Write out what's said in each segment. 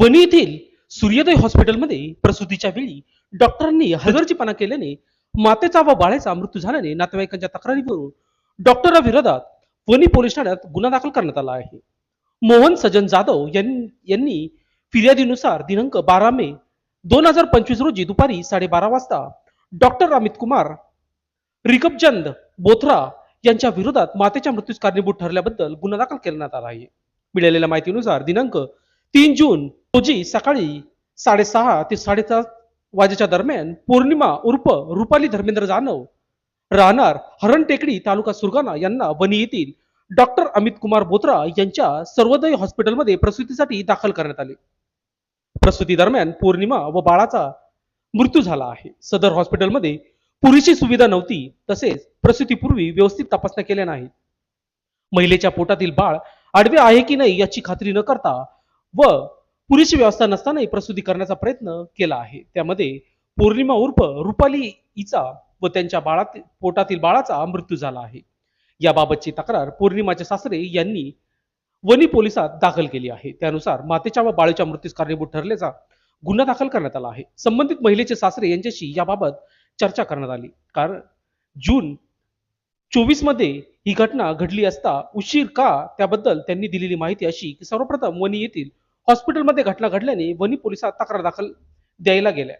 वणी येथील सूर्योदय हॉस्पिटलमध्ये प्रसूतीच्या वेळी डॉक्टरांनी हलगर्जीपणा केल्याने मातेचा व बाळाचा मृत्यू झाल्याने नातेवाईकांच्या तक्रारीवरून डॉक्टरांविरोधात वणी पोलीस ठाण्यात गुन्हा दाखल करण्यात आला आहे. मोहन सजन जाधव यांनी यांनी फिर्यादीनुसार दिनांक बारा मे दोन हजार पंचवीस रोजी दुपारी साडेबारा वाजता डॉक्टर अमित कुमार रिकबचंद बोथरा यांच्या विरोधात मातेच्या मृत्यूस कारणीभूत ठरल्याबद्दल गुन्हा दाखल करण्यात आला आहे. मिळालेल्या माहितीनुसार दिनांक तीन जून रोजी सकाळी साडेसहा ते साडेसात वाजेच्या दरम्यान पौर्णिमा उर्फ रुपाली धर्मेंद्र जानव राहणार हरण टेकडी तालुका सुरगाणा यांना वणी येथील डॉक्टर अमित कुमार बोत्रा यांच्या सर्वोदय हॉस्पिटलमध्ये प्रसूतीसाठी दाखल करण्यात आले. प्रसूती दरम्यान पौर्णिमा व बाळाचा मृत्यू झाला आहे. सदर हॉस्पिटलमध्ये पुरेशी सुविधा नव्हती तसेच प्रसूतीपूर्वी व्यवस्थित तपासण्या केल्या नाहीत. महिलेच्या पोटातील बाळ आडवे आहे की नाही याची खात्री न करता व पुरेशी व्यवस्था नसतानाही प्रसूती करण्याचा प्रयत्न केला आहे. त्यामध्ये पौर्णिमा उर्फ रुपाली हिचा व त्यांच्या बाळातील पोटातील बाळाचा मृत्यू झाला आहे. याबाबतची तक्रार पौर्णिमाचे सासरे यांनी वनी पोलिसात दाखल केली आहे. त्यानुसार मातेच्या व बाळाच्या मृत्यूस कारणीभूत ठरल्याचा गुन्हा दाखल करण्यात आला आहे. संबंधित महिलेचे सासरे यांच्याशी याबाबत चर्चा करण्यात आली. कारण जून चोवीसमध्ये ही घटना घडली असता उशीर का त्याबद्दल त्यांनी दिलेली माहिती अशी की सर्वप्रथम वनी येथील हॉस्पिटलमध्ये घटना घडल्याने वणी पोलिसात तक्रार दाखल द्यायला गेल्या.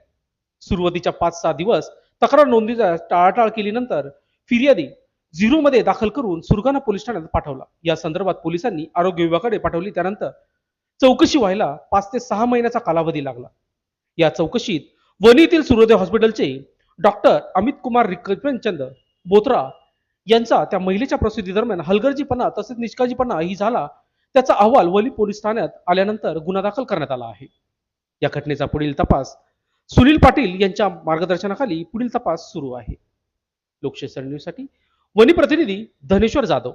सुरुवातीच्या पाच सहा दिवस तक्रार नोंदीचा टाळाटाळ केल्यानंतर फिर्यादी झिरो मध्ये दाखल करून सुरगाणा पोलीस ठाण्यात पाठवला. या संदर्भात पोलिसांनी आरोग्य विभागाकडे पाठवली. त्यानंतर चौकशी व्हायला पाच ते सहा महिन्याचा कालावधी लागला. या चौकशीत वनीतील सूर्योदय हॉस्पिटलचे डॉक्टर अमित कुमार रिकचंद बोत्रा यांचा त्या महिलेच्या प्रसूती दरम्यान हलगर्जीपणा तसेच निष्काळजीपणा ही झाला त्याचा अहवाल वली पोलीस ठाण्यात आल्यानंतर गुन्हा दाखल करण्यात आला आहे. या घटनेचा पुढील तपास सुनील पाटील यांच्या मार्गदर्शनाखाली पुढील तपास सुरू आहे. लोकशाही न्यूजसाठी वनी प्रतिनिधी धनेश्वर जाधव.